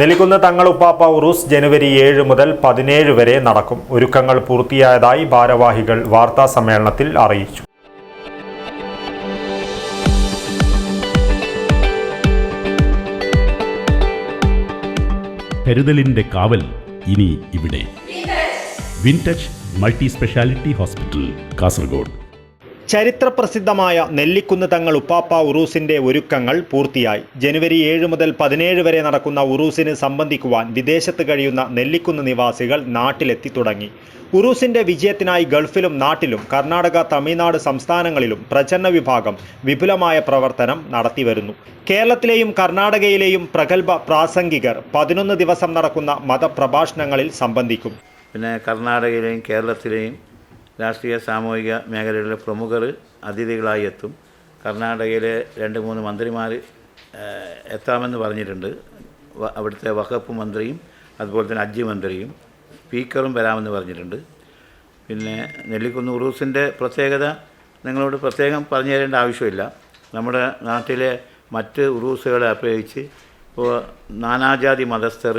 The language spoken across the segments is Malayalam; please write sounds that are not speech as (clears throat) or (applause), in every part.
നെല്ലിക്കുന്ന് തങ്ങളുപ്പാപ്പ ഉറൂസ് ജനുവരി ഏഴ് മുതൽ പതിനേഴ് വരെ നടക്കും. ഒരുക്കങ്ങൾ പൂർത്തിയായതായി ഭാരവാഹികൾ വാർത്താ സമ്മേളനത്തിൽ അറിയിച്ചു. കരുതലിന്റെ കാവൽ ഇനി ഇവിടെ. Wintouch multi speciality hospital Kasaragod. ചരിത്രപ്രസിദ്ധമായ നെല്ലിക്കുന്ന് തങ്ങൾ ഉപ്പാപ്പ ഉറൂസിന്റെ ഒരുക്കങ്ങൾ പൂർത്തിയായി. ജനുവരി ഏഴ് മുതൽ പതിനേഴ് വരെ നടക്കുന്ന ഉറൂസിന് സംബന്ധിക്കുവാൻ വിദേശത്ത് കഴിയുന്ന നെല്ലിക്കുന്ന് നിവാസികൾ നാട്ടിലെത്തി തുടങ്ങി. ഉറൂസിന്റെ വിജയത്തിനായി ഗൾഫിലും നാട്ടിലും കർണാടക തമിഴ്നാട് സംസ്ഥാനങ്ങളിലും പ്രചരണ വിഭാഗം വിപുലമായ പ്രവർത്തനം നടത്തിവരുന്നു കേരളത്തിലെയും കർണാടകയിലെയും പ്രഗത്ഭ പ്രാസംഗികർ പതിനൊന്ന് ദിവസം നടക്കുന്ന മതപ്രഭാഷണങ്ങളിൽ സംബന്ധിക്കും. പിന്നെ കർണാടകയിലെയും കേരളത്തിലെയും രാഷ്ട്രീയ സാമൂഹിക മേഖലകളിലെ പ്രമുഖർ അതിഥികളായി എത്തും. കർണാടകയിലെ രണ്ട് മൂന്ന് മന്ത്രിമാർ എത്താമെന്ന് പറഞ്ഞിട്ടുണ്ട്. അവിടുത്തെ വകുപ്പ് മന്ത്രിയും അതുപോലെ തന്നെ ഹജ്ജ് മന്ത്രിയും സ്പീക്കറും വരാമെന്ന് പറഞ്ഞിട്ടുണ്ട്. പിന്നെ നെല്ലിക്കുന്ന് ഉറൂസിന്റെ പ്രത്യേകത നിങ്ങളോട് പ്രത്യേകം പറഞ്ഞു തരേണ്ട ആവശ്യമില്ല. നമ്മുടെ നാട്ടിലെ മറ്റ് ഉറൂസുകളെ അപേക്ഷിച്ച് ഇപ്പോൾ നാനാജാതി മതസ്ഥർ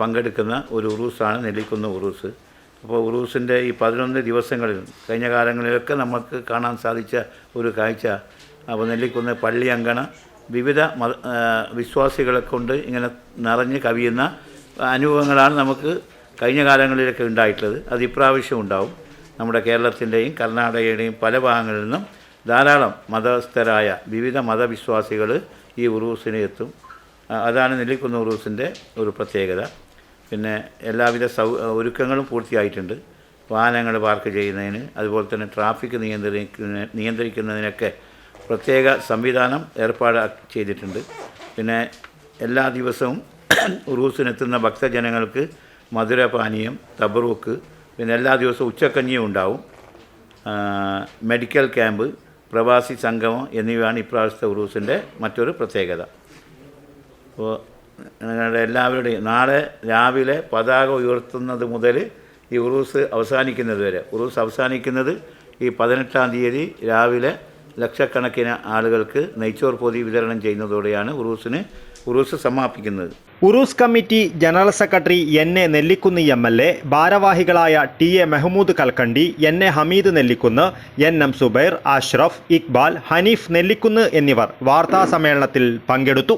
പങ്കെടുക്കുന്ന ഒരു ഉറൂസാണ് നെല്ലിക്കുന്ന് ഉറൂസ്. അപ്പോൾ ഉറൂസിന്റെ ഈ പതിനൊന്ന് ദിവസങ്ങളിൽ കഴിഞ്ഞ കാലങ്ങളിലൊക്കെ നമുക്ക് കാണാൻ സാധിച്ച ഒരു കാഴ്ച അപ്പോൾ നെല്ലിക്കുന്ന് പള്ളി അങ്കണ വിവിധ മത വിശ്വാസികളെ കൊണ്ട് ഇങ്ങനെ നിറഞ്ഞ് കവിയുന്ന അനുഭവങ്ങളാണ് നമുക്ക് കഴിഞ്ഞ കാലങ്ങളിലൊക്കെ ഉണ്ടായിട്ടുള്ളത്. അത് ഇപ്രാവശ്യം ഉണ്ടാവും. നമ്മുടെ കേരളത്തിന്റെയും കർണാടകയുടെയും പല ഭാഗങ്ങളിൽ നിന്നും ധാരാളം മതസ്ഥരായ വിവിധ മതവിശ്വാസികൾ ഈ ഉറൂസിനെ എത്തും. അതാണ് നെല്ലിക്കുന്ന് ഉറൂസിന്റെ ഒരു പ്രത്യേകത. പിന്നെ എല്ലാവിധ സൗ ഒരുക്കങ്ങളും പൂർത്തിയായിട്ടുണ്ട്. വാഹനങ്ങൾ പാർക്ക് ചെയ്യുന്നതിന് അതുപോലെ തന്നെ ട്രാഫിക് നിയന്ത്രിക്കുന്ന നിയന്ത്രിക്കുന്നതിനൊക്കെ പ്രത്യേക സംവിധാനം ഏർപ്പാട് ചെയ്തിട്ടുണ്ട്. പിന്നെ എല്ലാ ദിവസവും (clears throat) ഉറൂസിനെത്തുന്ന ഭക്തജനങ്ങൾക്ക് മധുരപാനീയം തബറൂക്ക് പിന്നെ എല്ലാ ദിവസവും ഉച്ചക്കഞ്ഞിയും ഉണ്ടാവും. മെഡിക്കൽ ക്യാമ്പ് പ്രവാസി സംഗമം എന്നിവയാണ് ഇപ്രാവശ്യത്തെ ഉറൂസിന്റെ മറ്റൊരു പ്രത്യേകത. അപ്പോൾ എല്ലാവരുടെയും. നാളെ രാവിലെ പതാക ഉയർത്തുന്നത് മുതൽ ഈ ഉറൂസ് അവസാനിക്കുന്നത് വരെ. ഉറൂസ് അവസാനിക്കുന്നത് ഈ പതിനെട്ടാം തീയതി രാവിലെ ലക്ഷക്കണക്കിന് ആളുകൾക്ക് നെയ്ച്ചോർ പൊതി വിതരണം ചെയ്യുന്നതോടെയാണ് ഉറൂസിന് ഉറൂസ് സമാപിക്കുന്നത്. Uroos committee general secretary N A Nellikunnu M L A ഭാരവാഹികളായ T A Mehmood Kalkandi N A Hameed Nellikunnu N M Zubair Ashraf Iqbal Haneef Nellikunnu എന്നിവർ വാർത്താ സമ്മേളനത്തിൽ പങ്കെടുത്തു.